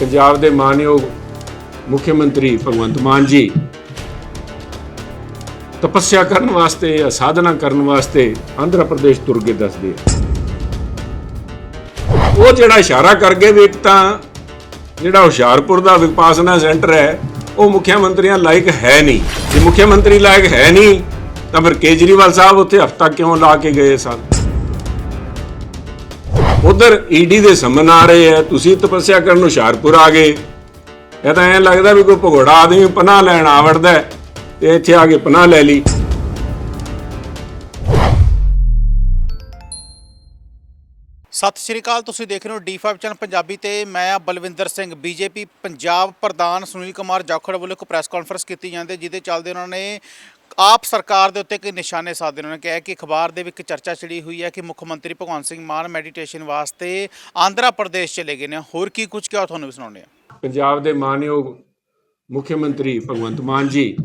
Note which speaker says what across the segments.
Speaker 1: ਪੰਜਾਬ ਦੇ ਮਾਨਯੋਗ ਮੁੱਖ ਮੰਤਰੀ ਭਗਵੰਤ ਮਾਨ ਜੀ, ਤਪੱਸਿਆ ਕਰਨ ਵਾਸਤੇ ਜਾਂ ਸਾਧਨਾ ਕਰਨ ਵਾਸਤੇ ਆਂਧਰਾ ਪ੍ਰਦੇਸ਼ ਤੁਰ ਕੇ ਦੱਸਦੇ ਆ। ਉਹ ਜਿਹੜਾ ਇਸ਼ਾਰਾ ਕਰ ਗਏ ਵੀ ਇੱਕ ਤਾਂ ਜਿਹੜਾ ਹੁਸ਼ਿਆਰਪੁਰ ਦਾ ਵਿਪਾਸਨਾ ਸੈਂਟਰ ਹੈ, ਉਹ ਮੁੱਖ ਮੰਤਰੀਆਂ ਲਾਇਕ ਹੈ ਨਹੀਂ। ਜੇ ਮੁੱਖ ਮੰਤਰੀ ਲਾਇਕ ਹੈ ਨਹੀਂ, ਤਾਂ ਫਿਰ ਕੇਜਰੀਵਾਲ ਸਾਹਿਬ ਉੱਥੇ ਹਫਤਾ ਕਿਉਂ ਲਾ ਕੇ ਗਏ ਸਨ? ਉਧਰ ਈਡੀ ਦੇ ਸੰਮਨ ਆ ਰਹੇ ਆ, ਤੁਸੀਂ ਤਪੱਸਿਆ ਕਰਨ ਹੁਸ਼ਿਆਰਪੁਰ ਆ ਗਏ। ਇਹ ਤਾਂ ਐਂ ਲੱਗਦਾ ਵੀ ਕੋਈ ਭਗੋੜਾ ਆਦਮੀ ਪਨਾਹ ਲੈਣ ਆ ਤੇ ਇੱਥੇ ਆ ਕੇ ਪਨਾਹ ਲੈ ਲਈ।
Speaker 2: ਸਤਿ ਸ਼੍ਰੀ ਅਕਾਲ, ਤੁਸੀਂ ਦੇਖ ਰਹੇ ਹੋ D5 ਚੈਨਲ ਪੰਜਾਬੀ ਤੇ ਮੈਂ ਆ ਬਲਵਿੰਦਰ ਸਿੰਘ, ਬੀਜੇਪੀ ਪੰਜਾਬ ਪ੍ਰਧਾਨ ਸੁਨੀਲ ਕੁਮਾਰ ਜਾਖੜ ਵੱਲੋਂ ਇੱਕ ਪ੍ਰੈਸ ਕਾਨਫਰੰਸ ਕੀਤੀ ਜਾਂਦੀ ਜਿਹਦੇ ਚੱਲਦੇ ਉਹਨਾਂ ਨੇ ਆਪ ਸਰਕਾਰ ਦੇ ਉੱਤੇ ਕਿ ਨਿਸ਼ਾਨੇ ਸਾਧੇ ਉਹਨਾਂ ਨੇ ਕਿਹਾ ਕਿ ਅਖਬਾਰ ਦੇ ਵਿੱਚ ਚਰਚਾ ਛਿੜੀ ਹੋਈ ਹੈ ਕਿ ਮੁੱਖ ਮੰਤਰੀ ਭਗਵੰਤ ਸਿੰਘ ਮਾਨ ਮੈਡੀਟੇਸ਼ਨ ਵਾਸਤੇ ਆਂਧਰਾ ਪ੍ਰਦੇਸ਼ ਚਲੇ ਗਏ ਨੇ। ਹੋਰ ਕੀ ਕੁਝ ਕਿਹਾ ਤੁਹਾਨੂੰ ਸੁਣਾਉਂਦੇ ਆ
Speaker 1: ਪੰਜਾਬ ਦੇ ਮਾਨਯੋਗ ਮੁੱਖ ਮੰਤਰੀ ਭਗਵੰਤ ਮਾਨ ਜੀ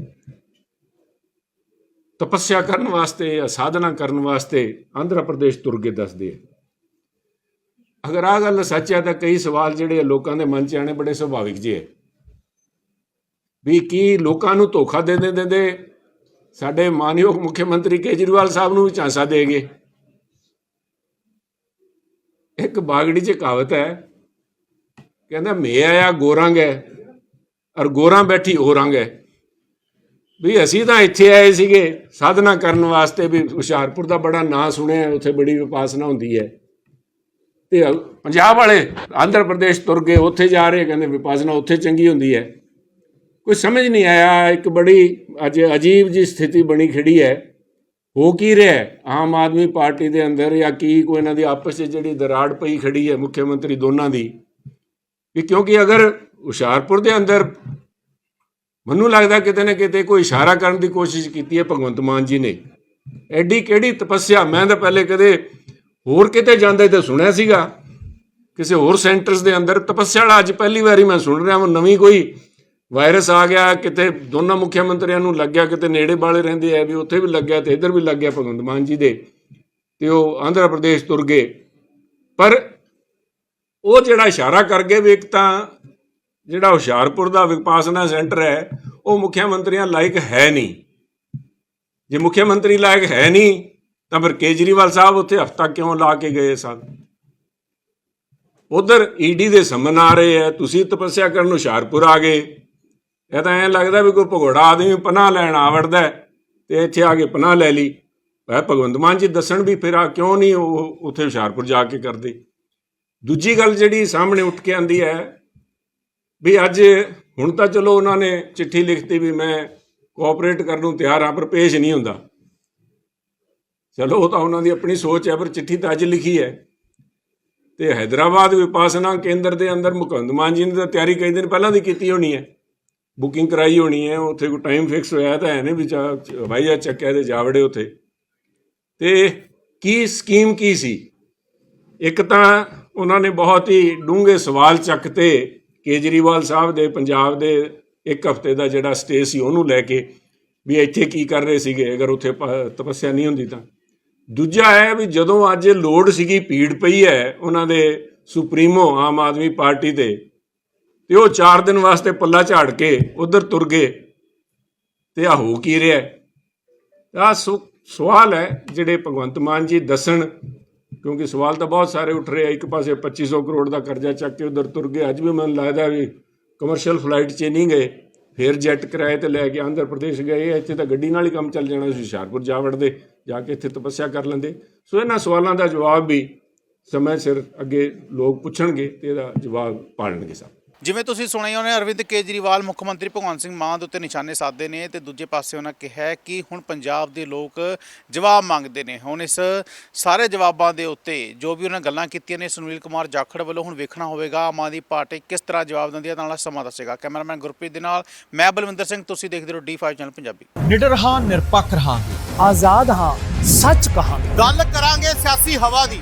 Speaker 1: ਤਪੱਸਿਆ ਕਰਨ ਵਾਸਤੇ ਜਾਂ ਸਾਧਨਾ ਕਰਨ ਵਾਸਤੇ ਆਂਧਰਾ ਪ੍ਰਦੇਸ਼ ਤੁਰ ਕੇ ਦੱਸਦੇ ਆ। ਅਗਰ ਆ ਗੱਲ ਸੱਚ ਹੈ ਤਾਂ ਕਈ ਸਵਾਲ ਜਿਹੜੇ ਲੋਕਾਂ ਦੇ ਮਨ 'ਚ ਆਣੇ ਬੜੇ ਸੁਭਾਵਿਕ ਜੇ ਹੈ ਵੀ ਕੀ ਲੋਕਾਂ ਨੂੰ ਧੋਖਾ ਦੇ ਦੇ ਦਿੰਦੇ? ਸਾਡੇ ਮਾਨਯੋਗ ਮੁੱਖ ਮੰਤਰੀ ਕੇਜਰੀਵਾਲ ਸਾਹਿਬ ਨੂੰ ਵੀ ਝਾਂਸਾ ਦੇ ਗਏ। ਇੱਕ ਬਾਗੜੀ 'ਚ ਕਹਾਵਤ ਹੈ, ਕਹਿੰਦਾ, ਮੈਂ ਆਇਆ, ਗੋਰੰਗ ਹੈ, ਔਰ ਗੋਰਾਂ ਬੈਠੀ ਹੋ ਹੈ। ਵੀ ਅਸੀਂ ਤਾਂ ਇੱਥੇ ਆਏ ਸੀਗੇ, ਸਾਧਨਾ ਕਰਨ ਵਾਸਤੇ ਵੀ ਹੁਸ਼ਿਆਰਪੁਰ ਦਾ ਬੜਾ ਨਾਂ ਸੁਣਿਆ, ਉੱਥੇ ਬੜੀ ਵਿਪਾਸਨਾ ਹੁੰਦੀ ਹੈ। ਤੇ ਪੰਜਾਬ ਵਾਲੇ ਆਂਧਰਾ ਪ੍ਰਦੇਸ਼ ਤੁਰ ਗਏ, ਉੱਥੇ ਜਾ ਰਹੇ, ਕਹਿੰਦੇ, ਵਿਪਾਸਨਾ ਉੱਥੇ ਚੰਗੀ ਹੁੰਦੀ ਹੈ। ਕੋਈ ਸਮਝ ਨਹੀਂ ਆਇਆ, ਇੱਕ ਬੜੀ ਅੱਜ ਅਜੀਬ ਜੀ ਸਥਿਤੀ ਬਣੀ ਖੜੀ ਹੈ। ਹੋ ਕੀ ਰਿਹਾ ਆਮ ਆਦਮੀ ਪਾਰਟੀ ਦੇ ਅੰਦਰ ਜਾਂ ਕੀ, ਕੋਈ ਇਹਨਾਂ ਦੀ ਆਪਸ 'ਚ ਜਿਹੜੀ ਦਰਾੜ ਪਈ ਖੜੀ ਹੈ ਮੁੱਖ ਮੰਤਰੀ ਦੋਨਾਂ ਦੀ? ਵੀ ਕਿਉਂਕਿ ਅਗਰ ਹੁਸ਼ਿਆਰਪੁਰ ਦੇ ਅੰਦਰ ਮੈਨੂੰ ਲੱਗਦਾ ਕਿਤੇ ਨਾ ਕਿਤੇ ਕੋਈ ਇਸ਼ਾਰਾ ਕਰਨ ਦੀ ਕੋਸ਼ਿਸ਼ ਕੀਤੀ ਹੈ ਭਗਵੰਤ ਮਾਨ ਜੀ ਨੇ। ਐਡੀ ਕਿਹੜੀ ਤਪੱਸਿਆ? ਮੈਂ ਤਾਂ ਪਹਿਲੇ ਕਦੇ ਹੋਰ ਕਿਤੇ ਜਾਂਦੇ ਤੇ ਸੁਣਿਆ ਸੀਗਾ। ਕਿਸੇ ਹੋਰ ਸੈਂਟਰਸ ਦੇ ਅੰਦਰ ਤਪੱਸਿਆ ਵਾਲਾ ਅੱਜ ਪਹਿਲੀ ਵਾਰੀ ਮੈਂ ਸੁਣ ਰਿਹਾ ਹਾਂ ਨਵੀਂ ਕੋਈ ਵਾਇਰਸ ਆ ਗਿਆ, ਕਿਤੇ ਦੋਨਾਂ ਮੁੱਖ ਮੰਤਰੀਆਂ ਨੂੰ ਲੱਗਿਆ, ਕਿਤੇ ਨੇੜੇ ਵਾਲੇ ਰਹਿੰਦੇ ਆ ਵੀ ਉੱਥੇ ਵੀ ਲੱਗਿਆ ਤੇ ਇੱਧਰ ਵੀ ਲੱਗਿਆ ਭਗਵੰਤ ਮਾਨ ਜੀ ਦੇ, ਤੇ ਉਹ ਆਂਧਰਾ ਪ੍ਰਦੇਸ਼ ਤੁਰ ਗਏ। ਪਰ ਉਹ ਜਿਹੜਾ ਇਸ਼ਾਰਾ ਕਰ ਗਏ ਵੀ ਇੱਕ ਤਾਂ ਜਿਹੜਾ ਹੁਸ਼ਿਆਰਪੁਰ ਦਾ ਵਿਪਾਸਨਾ ਸੈਂਟਰ ਹੈ ਉਹ ਮੁੱਖ ਮੰਤਰੀਆਂ ਲਾਇਕ ਹੈ ਨਹੀਂ। ਜੇ ਮੁੱਖ ਮੰਤਰੀ ਲਾਇਕ ਹੈ ਨਹੀਂ, ਤਾਂ ਫਿਰ ਕੇਜਰੀਵਾਲ ਸਾਹਿਬ ਉੱਥੇ ਹਫਤਾ ਕਿਉਂ ਲਾ ਕੇ ਗਏ ਸਨ? ਉਧਰ ਈਡੀ ਦੇ ਸਮਨ ਆ ਰਹੇ ਆ ਤੁਸੀਂ ਤਪੱਸਿਆ ਕਰਨ ਹੁਸ਼ਿਆਰਪੁਰ ਆ ਗਏ। ਇਹ ਤਾਂ ਐ ਲੱਗਦਾ ਵੀ ਕੋਈ ਭਗੋੜਾ ਆਦਮੀ ਪਨਾਹ ਲੈਣ ਆਵੜਦਾ ਤੇ ਇੱਥੇ ਆ ਕੇ ਪਨਾਹ ਲੈ ਲਈ। ਭਾਵੇਂ ਭਗਵੰਤ ਮਾਨ ਜੀ ਦੱਸਣ ਵੀ ਫਿਰ ਕਿਉਂ ਨਹੀਂ ਉਹ ਉੱਥੇ ਹੁਸ਼ਿਆਰਪੁਰ ਜਾ ਕੇ ਕਰਦੇ। ਦੂਜੀ ਗੱਲ ਜਿਹੜੀ ਸਾਹਮਣੇ ਉੱਠ ਕੇ ਆਂਦੀ ਹੈ ਵੀ ਅੱਜ ਹੁਣ ਤਾਂ ਚਲੋ ਉਹਨਾਂ ਨੇ ਚਿੱਠੀ ਲਿਖਤੀ ਵੀ ਮੈਂ ਕੋਆਪਰੇਟ ਕਰਨ ਨੂੰ ਤਿਆਰ ਆ ਪਰ ਪੇਸ਼ ਨਹੀਂ ਹੁੰਦਾ। ਚਲੋ ਉਹ ਤਾਂ ਉਹਨਾਂ ਦੀ ਆਪਣੀ ਸੋਚ ਹੈ, ਪਰ ਚਿੱਠੀ ਤਾਂ ਅੱਜ ਲਿਖੀ ਹੈ। ਤੇ ਹైదరాబాద్ ਵਿਪਾਸਨਾ ਕੇਂਦਰ ਦੇ ਅੰਦਰ ਮੁਕੰਦ ਮਾਨ ਜੀ ਨੇ ਤਾਂ ਤਿਆਰੀ ਕਈ ਦਿਨ ਪਹਿਲਾਂ ਦੀ ਕੀਤੀ ਹੋਣੀ ਹੈ। ਬੁਕਿੰਗ ਕਰਾਈ ਹੋਣੀ ਹੈ, ਉੱਥੇ ਕੋਈ ਟਾਈਮ ਫਿਕਸ ਹੋਇਆ ਤਾਂ ਹੈ ਨਹੀਂ ਵੀ ਚਾ- ਹਵਾਈ ਜਹਾਜ਼ ਚੱਕਿਆ ਤੇ ਜਾਵੜੇ ਉੱਥੇ। ਤੇ ਕੀ ਸਕੀਮ ਕੀ ਸੀ? ਇੱਕ ਤਾਂ ਉਹਨਾਂ ਨੇ ਬਹੁਤ ਹੀ ਡੂੰਘੇ ਸਵਾਲ ਚੱਕਤੇ ਕੇਜਰੀਵਾਲ ਸਾਹਿਬ ਦੇ, ਪੰਜਾਬ ਦੇ ਇੱਕ ਹਫ਼ਤੇ ਦਾ ਜਿਹੜਾ ਸਟੇ ਸੀ ਉਹਨੂੰ ਲੈ ਕੇ ਵੀ ਇੱਥੇ ਕੀ ਕਰ ਰਹੇ ਸੀਗੇ, ਅਗਰ ਉੱਥੇ ਤਪੱਸਿਆ ਨਹੀਂ ਹੁੰਦੀ ਤਾਂ। ਦੂਜਾ ਹੈ ਵੀ ਜਦੋਂ ਅੱਜ ਲੋੜ ਸੀਗੀ, ਭੀੜ ਪਈ ਹੈ ਉਹਨਾਂ ਦੇ ਸੁਪਰੀਮੋ ਆਮ ਆਦਮੀ ਪਾਰਟੀ ਦੇ ਤੇ ਉਹ 4 ਦਿਨ ਵਾਸਤੇ ਪੱਲਾ ਝਾੜ ਕੇ ਉਧਰ ਤੁਰ ਗਏ। ਤੇ ਆ ਹੋ ਕੀ ਰਿਹਾ ਆ ਸਵਾਲ ਹੈ ਜਿਹੜੇ ਭਗਵੰਤ ਮਾਨ ਜੀ ਦੱਸਣ, ਕਿਉਂਕਿ ਸਵਾਲ ਤਾਂ ਬਹੁਤ ਸਾਰੇ ਉੱਠ ਰਹੇ ਆ। ਇੱਕ ਪਾਸੇ 2500 ਕਰੋੜ ਦਾ ਕਰਜ਼ਾ ਚੱਕ ਕੇ ਉਧਰ ਤੁਰ ਗਏ। ਅੱਜ ਵੀ ਮੈਨੂੰ ਲੱਗਦਾ ਵੀ ਕਮਰਸ਼ੀਅਲ ਫਲਾਈਟ 'ਚ ਨਹੀਂ ਗਏ, ਫਿਰ ਜੈਟ ਕਿਰਾਏ ਤੇ ਲੈ ਕੇ ਆਂਧਰਾ ਪ੍ਰਦੇਸ਼ ਗਏ। ਇੱਥੇ ਤਾਂ ਗੱਡੀ ਨਾਲ ਹੀ ਕੰਮ ਚੱਲ ਜਾਣਾ ਸੀ ਹੁਸ਼ਿਆਰਪੁਰ ਜਾ ਵੜਦੇ, ਜਾ ਕੇ ਇੱਥੇ ਤਪੱਸਿਆ ਕਰ ਲੈਂਦੇ। ਸੋ ਇਹਨਾਂ ਸਵਾਲਾਂ ਦਾ ਜਵਾਬ ਵੀ ਸਮੇਂ ਸਿਰ ਅੱਗੇ ਲੋਕ ਪੁੱਛਣਗੇ ਤੇ ਇਹਦਾ ਜਵਾਬ ਪਾਣਗੇ ਸਭ।
Speaker 2: ਜਿਵੇਂ ਤੁਸੀਂ ਸੁਣਿਆ ਉਹਨੇ ਅਰਵਿੰਦ ਕੇਜਰੀਵਾਲ ਮੁੱਖ ਮੰਤਰੀ ਭਗਵੰਤ ਸਿੰਘ ਮਾਨ ਦੇ ਉੱਤੇ ਨਿਸ਼ਾਨੇ ਸਾਧੇ ਨੇ ਤੇ ਦੂਜੇ ਪਾਸੇ ਉਹਨਾਂ ਕਿਹਾ ਕਿ ਹੁਣ ਪੰਜਾਬ ਦੇ ਲੋਕ ਜਵਾਬ ਮੰਗਦੇ ਨੇ। ਹੁਣ ਇਸ ਸਾਰੇ ਜਵਾਬਾਂ ਦੇ ਉੱਤੇ ਜੋ ਵੀ ਉਹਨਾਂ ਗੱਲਾਂ ਕੀਤੀਆਂ ਨੇ ਸੁਨੀਲ ਕੁਮਾਰ ਜਾਖੜ ਵੱਲੋਂ ਹੁਣ ਵੇਖਣਾ ਹੋਵੇਗਾ ਆਮ ਆਦਮੀ ਪਾਰਟੀ ਕਿਸ ਤਰ੍ਹਾਂ ਜਵਾਬ ਦਿੰਦੀ ਹੈ ਤਾਂ ਨਾਲ ਸਮਾਂ ਦੱਸੇਗਾ। ਕੈਮਰਾਮੈਨ ਗੁਰਪ੍ਰੀਤ ਦੇ ਨਾਲ ਮੈਂ ਬਲਵਿੰਦਰ ਸਿੰਘ ਤੁਸੀਂ ਦੇਖਦੇ ਰਹੋ D5 ਚੈਨਲ ਪੰਜਾਬੀ।
Speaker 3: ਨਿਡਰ ਹਾਂ ਨਿਰਪੱਖ ਰਹਾਂਗੇ ਆਜ਼ਾਦ ਹਾਂ ਸੱਚ ਕਹਾਂਗੇ।
Speaker 2: ਗੱਲ ਕਰਾਂਗੇ ਸਿਆਸੀ ਹਵਾ ਦੀ।